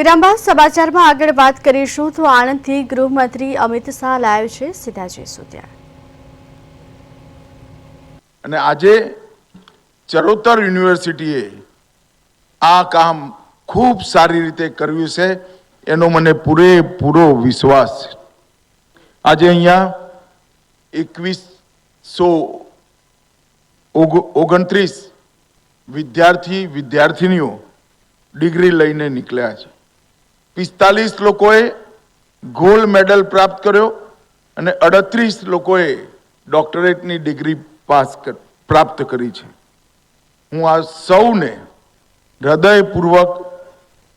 વિરામ બાદ સમાચારમાં આગળ વાત કરીશું તો આણંદથી ગૃહમંત્રી અમિત શાહ લાવ્યો છે સીધા જઈશું ત્યાં અને આજે ચરોતર યુનિવર્સિટીએ આ કામ ખૂબ સારી રીતે કર્યું છે, એનો મને પૂરેપૂરો વિશ્વાસ છે. આજે અહીંયા એકવીસો ઓગણત્રીસ વિદ્યાર્થી વિદ્યાર્થિનીઓ ડિગ્રી લઈને નીકળ્યા છે. પિસ્તાલીસ લોકોએ ગોલ્ડ મેડલ પ્રાપ્ત કર્યો અને અડત્રીસ લોકોએ ડોક્ટરેટની ડિગ્રી પાસ પ્રાપ્ત કરી છે. હું આ સૌને હૃદયપૂર્વક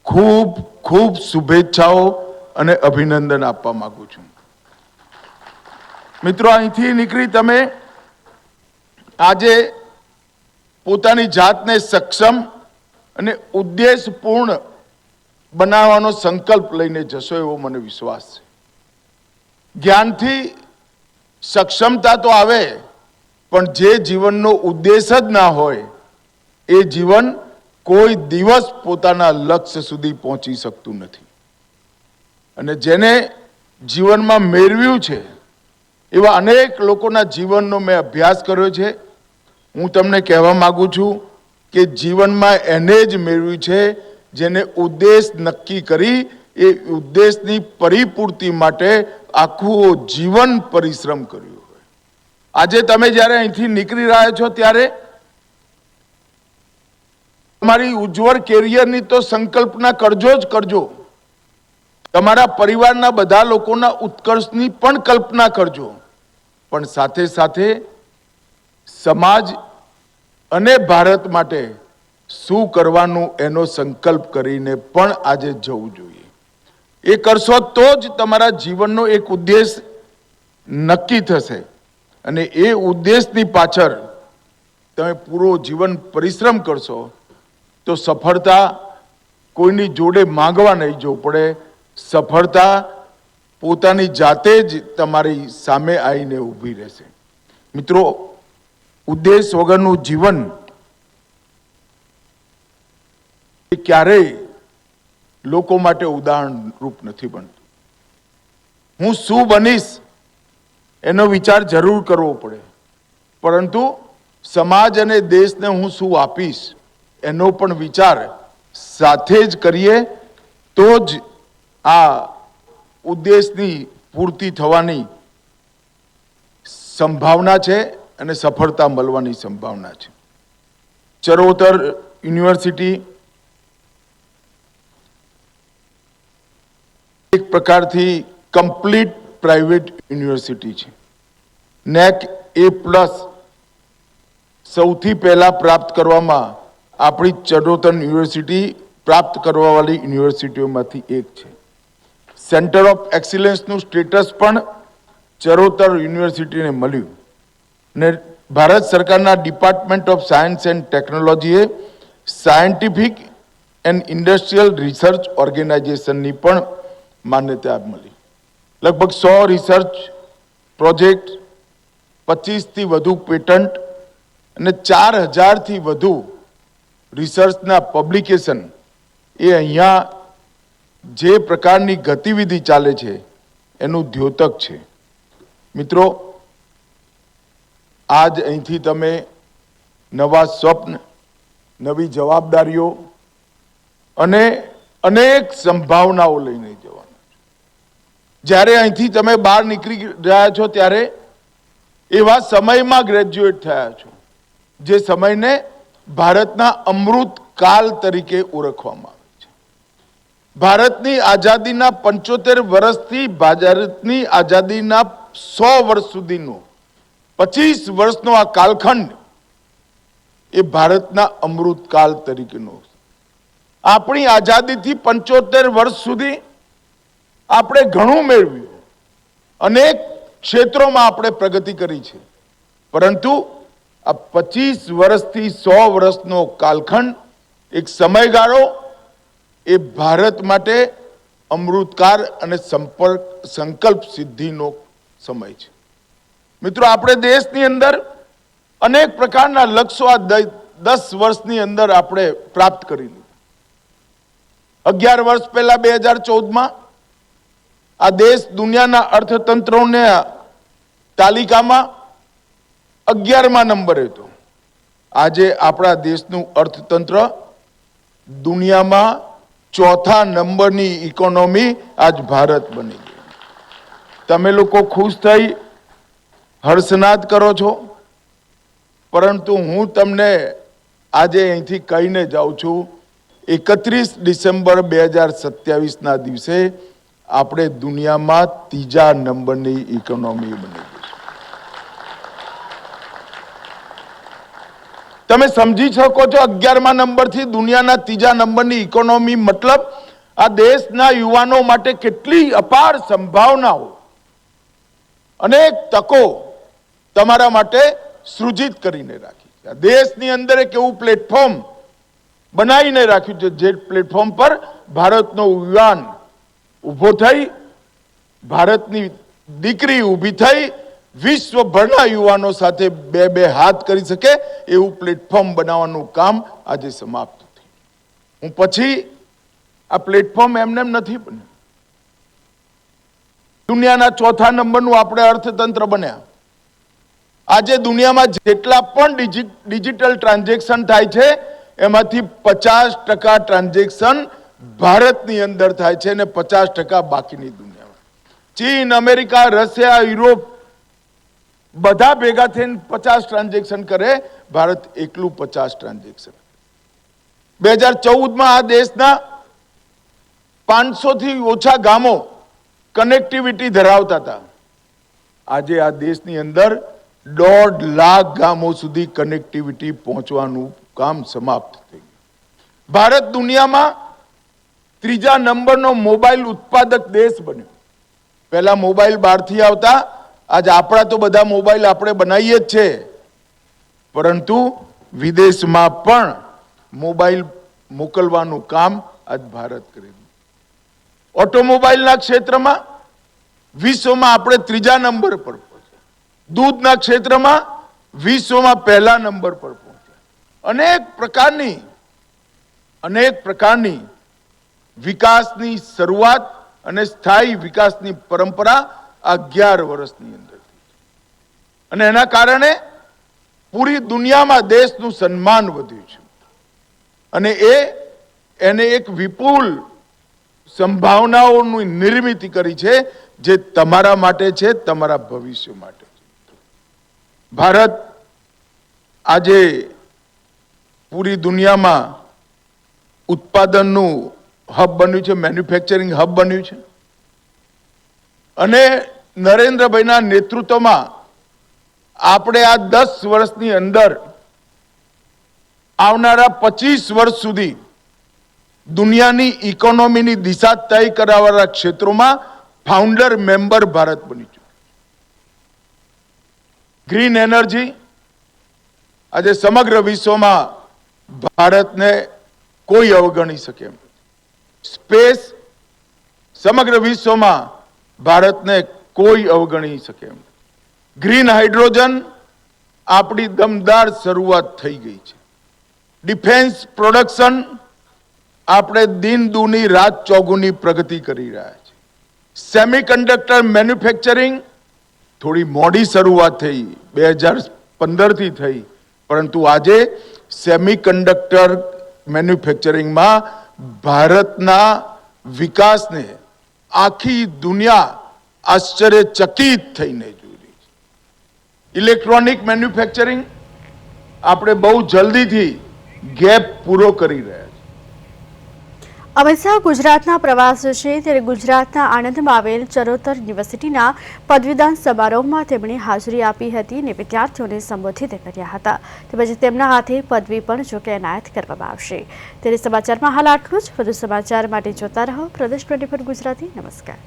ખૂબ ખૂબ શુભેચ્છાઓ અને અભિનંદન આપવા માગું છું. મિત્રો, અહીંથી નીકળી તમે આજે પોતાની જાતને સક્ષમ અને ઉદ્દેશપૂર્ણ બનાવવાનો સંકલ્પ લઈને જશો એવો મને વિશ્વાસ છે. જ્ઞાનથી સક્ષમતા તો આવે, પણ જે જીવનનો ઉદ્દેશ જ ના હોય, એ જીવન કોઈ દિવસ પોતાના લક્ષ્ય સુધી પહોંચી શકતું નથી. અને જેને જીવનમાં મેળવ્યું છે, એવા અનેક લોકોના જીવનનો મેં અભ્યાસ કર્યો છે. હું તમને કહેવા માગું છું કે જીવનમાં એને જ મેળવ્યું છે જેને ઉદ્દેશ નક્કી કરી એ ઉદ્દેશની પરિપૂર્તિ માટે આખું જીવન પરિશ્રમ કર્યો હોય. આજે તમે જ્યારે અહીંથી નીકળી રહ્યા છો ત્યારે તમારી ઉજ્જવળ કેરિયરની તો સંકલ્પના કરજો જ કરજો. તમારા પરિવારના બધા લોકોના ઉત્કર્ષની પણ કલ્પના કરજો. પણ સાથે સાથે સમાજ અને ભારત માટે શું કરવાનું એનો સંકલ્પ કરીને પણ આજે જવું જોઈએ. એ કરશો તો જ તમારા જીવનનો એક ઉદ્દેશ નક્કી થશે. અને એ ઉદ્દેશની પાછળ તમે પૂરો જીવન પરિશ્રમ કરશો, તો સફળતા કોઈની જોડે માંગવા નહીં જવું પડે. સફળતા પોતાની જાતે જ તમારી સામે આવીને ઊભી રહેશે. મિત્રો, ઉદ્દેશ વગરનું જીવન ક્યારેય લોકો માટે ઉદાહરણ રૂપ નથી બનતું. હું શું બનીશ એનો વિચાર જરૂર કરવો પડે. પરંતુ સમાજ અને દેશને હું શું આપીશ એનો પણ વિચાર સાથે જ કરીએ તો જ આ ઉદ્દેશની પૂર્તિ થવાની સંભાવના છે અને સફળતા મળવાની સંભાવના છે. ચરોતર યુનિવર્સિટી પ્રકારથી કમ્પ્લીટ પ્રાઇવેટ યુનિવર્સિટી છે. નેક એ પ્લસ સૌથી પહેલાં પ્રાપ્ત કરવામાં આપણી ચડોતર યુનિવર્સિટી પ્રાપ્ત કરવાવાળી યુનિવર્સિટીઓમાંથી એક છે. સેન્ટર ઓફ એક્સિલન્સનું સ્ટેટસ પણ ચરોતર યુનિવર્સિટીને મળ્યું. ને ભારત સરકારના ડિપાર્ટમેન્ટ ઓફ સાયન્સ એન્ડ ટેકનોલોજીએ સાયન્ટિફિક એન્ડ ઇન્ડસ્ટ્રીયલ રિસર્ચ ઓર્ગેનાઇઝેશનની પણ માન્યતા મળી. લગભગ સો રિસર્ચ પ્રોજેક્ટ પચીસથી વધુ પેટન્ટ અને ચાર હજારથી વધુ રિસર્ચના પબ્લિકેશન એ અહીંયા જે પ્રકારની ગતિવિધિ ચાલે છે, એનું દ્યોતક છે. મિત્રો, આજ અહીંથી તમે નવા સ્વપ્ન, નવી જવાબદારીઓ અને અનેક સંભાવનાઓ લઈને જ્યારે અહીંથી તમે બહાર નીકળી રહ્યા છો ત્યારે એવા સમયમાં ગ્રેજ્યુએટ થયા છો, જે સમયને ભારતના અમૃત કાલ તરીકે ઓળખવામાં આવે છે. ભારતની આઝાદીના પંચોતેર વર્ષથી ભારતની આઝાદીના સો વર્ષ સુધીનો, પચીસ વર્ષનો આ કાલખંડ એ ભારતના અમૃતકાલ તરીકેનો આપણી આઝાદીથી પંચોતેર વર્ષ સુધી આપણે ઘણું મેળવ્યું. અનેક ક્ષેત્રોમાં આપણે પ્રગતિ કરી છે. પરંતુ આ પચીસ વર્ષથી સો વર્ષનો કાલખંડ, એક સમયગાળો, એ ભારત માટે અમૃતકાર અને સંપર્ક, સંકલ્પ સિદ્ધિનો સમય છે. મિત્રો, આપણે દેશની અંદર અનેક પ્રકારના લક્ષ્યો આ દસ વર્ષની અંદર આપણે પ્રાપ્ત કરી લીધા. અગિયાર વર્ષ પહેલા બે હજાર ચૌદમાં આ દેશ દુનિયાના અર્થતંત્રોને તાલિકામાં અગિયારમાં નંબરે હતો. આજે આપણા દેશનું અર્થતંત્ર દુનિયામાં ચોથા નંબરની ઇકોનોમી આજ ભારત બની ગઈ. તમે લોકો ખુશ થઈ, હર્ષનાદ કરો છો. પરંતુ હું તમને આજે અહીંથી કહીને જાઉં છું, એકત્રીસ ડિસેમ્બર બે હજાર સત્યાવીસના દિવસે આપણે દુનિયામાં ત્રીજા નંબરની ઇકોનોમી બની તમે સમજી શકો છો અગિયારમા નંબરથી દુનિયાના ત્રીજા નંબરની ઇકોનોમી મતલબ આ દેશના યુવાનો માટે કેટલી અપાર સંભાવનાઓ અનેક તકો તમારા માટે સૃજિત કરીને રાખી છે. દેશની અંદર એક એવું પ્લેટફોર્મ બનાવીને રાખ્યું છે, જે પ્લેટફોર્મ પર ભારતનો યુવાન ઊભો થઈ, ભારતની દીકરી ઊભી થઈ, વિશ્વભરના યુવાનો સાથે બે બે હાથ કરી શકે એવું પ્લેટફોર્મ બનાવવાનું કામ આજે સમાપ્ત થયું. હું પછી આ પ્લેટફોર્મ એમને એમ નથી બન્યું. દુનિયાના ચોથા નંબરનું આપણે અર્થતંત્ર બન્યા. આજે દુનિયામાં જેટલા પણ ડિજિટલ ટ્રાન્ઝેક્શન થાય છે, એમાંથી પચાસ ટકા ટ્રાન્ઝેક્શન ભારતની અંદર થાય છે અને પચાસ ટકા બાકીની દુનિયામાં. ચીન, અમેરિકા, રશિયા, યુરોપ બધા ભેગા થઈને પચાસ ટ્રાન્ઝેક્શન કરે, ભારત એકલું પચાસ ટ્રાન્ઝેક્શન. બે હજાર ચૌદમાં આ દેશના પાંચસોથી ઓછા ગામો કનેક્ટિવિટી ધરાવતા હતા. આજે આ દેશની અંદર દોઢ લાખ ગામો સુધી કનેક્ટિવિટી પહોંચવાનું કામ સમાપ્ત થઈ ગયું. ભારત દુનિયામાં ત્રીજા નંબરનો મોબાઈલ ઉત્પાદક દેશ બન્યો. પહેલા મોબાઈલ બહારથી આવતા, આજ આપણા તો બધા મોબાઈલ આપણે બનાવીએ જ છે. પરંતુ વિદેશમાં પણ મોબાઈલ મોકલવાનું કામ આજ ભારત કરે ઓટોમોબાઈલના ક્ષેત્રમાં વિશ્વમાં આપણે ત્રીજા નંબર પર પહોંચ્યા. દૂધના ક્ષેત્રમાં વિશ્વમાં પહેલા નંબર પર પહોંચ્યા. અનેક પ્રકારની અનેક પ્રકારની વિકાસની શરૂઆત અને સ્થાયી વિકાસની પરંપરા અગિયાર વર્ષની અંદર અને એના કારણે પૂરી દુનિયામાં દેશનું સન્માન વધ્યું છે. અને એ, એને એક વિપુલ સંભાવનાઓની નિર્મિત કરી છે, જે તમારા માટે છે, તમારા ભવિષ્ય માટે ભારત આજે પૂરી દુનિયામાં ઉત્પાદનનું હબ બન્યું છે, મેન્યુફેક્ચરિંગ હબ બન્યું છે અને નરેન્દ્રભાઈના નેતૃત્વમાં આપણે આ દસ વર્ષની અંદર આવનારા પચીસ વર્ષ સુધી દુનિયાની ઇકોનોમીની દિશા તય કરાવવાના ક્ષેત્રોમાં ફાઉન્ડર મેમ્બર ભારત બની ચૂક્યું ગ્રીન એનર્જી આજે સમગ્ર વિશ્વમાં ભારતને કોઈ અવગણી શકે એમ. સ્પેસ સમગ્ર વિશ્વમાં ભારતને કોઈ અવગણી શકે એમ. ગ્રીન હાઇડ્રોજન આપણી દમદાર શરૂઆત થઈ ગઈ છે ડિફેન્સ પ્રોડક્શન આપણે દિન દુની રાત ચોગુની પ્રગતિ કરી રહ્યા છે સેમિકન્ડક્ટર મેન્યુફેક્ચરિંગ થોડી મોડી શરૂઆત થઈ, બે હજાર પંદરથી થઈ, પરંતુ આજે સેમિકન્ડક્ટર મેન્યુફેક્ચરિંગમાં ભારતના વિકાસને આખી દુનિયા આશ્ચર્યચકિત થઈને જોઈ ઇલેક્ટ્રોનિક મેન્યુફેક્ચરિંગ આપણે બહુ જલ્દીથી ગેપ પૂરો કરી રહ્યા અમિત શાહ ગુજરાતના પ્રવાસ છે ત્યારે ગુજરાતના આણંદમાં આવેલ ચરોતર યુનિવર્સિટીના પદવીદાન સમારોહમાં તેમણે હાજરી આપી હતી અને વિદ્યાર્થીઓને સંબોધિત કર્યા હતા. તેમજ તેમના હાથે પદવી પણ જોકે એનાયત કરવામાં આવશે. ત્યારે સમાચારમાં હાલ આટલું જ. વધુ સમાચાર માટે જોતા રહો પ્રદેશ ટ્વેન્ટી ગુજરાતી. નમસ્કાર.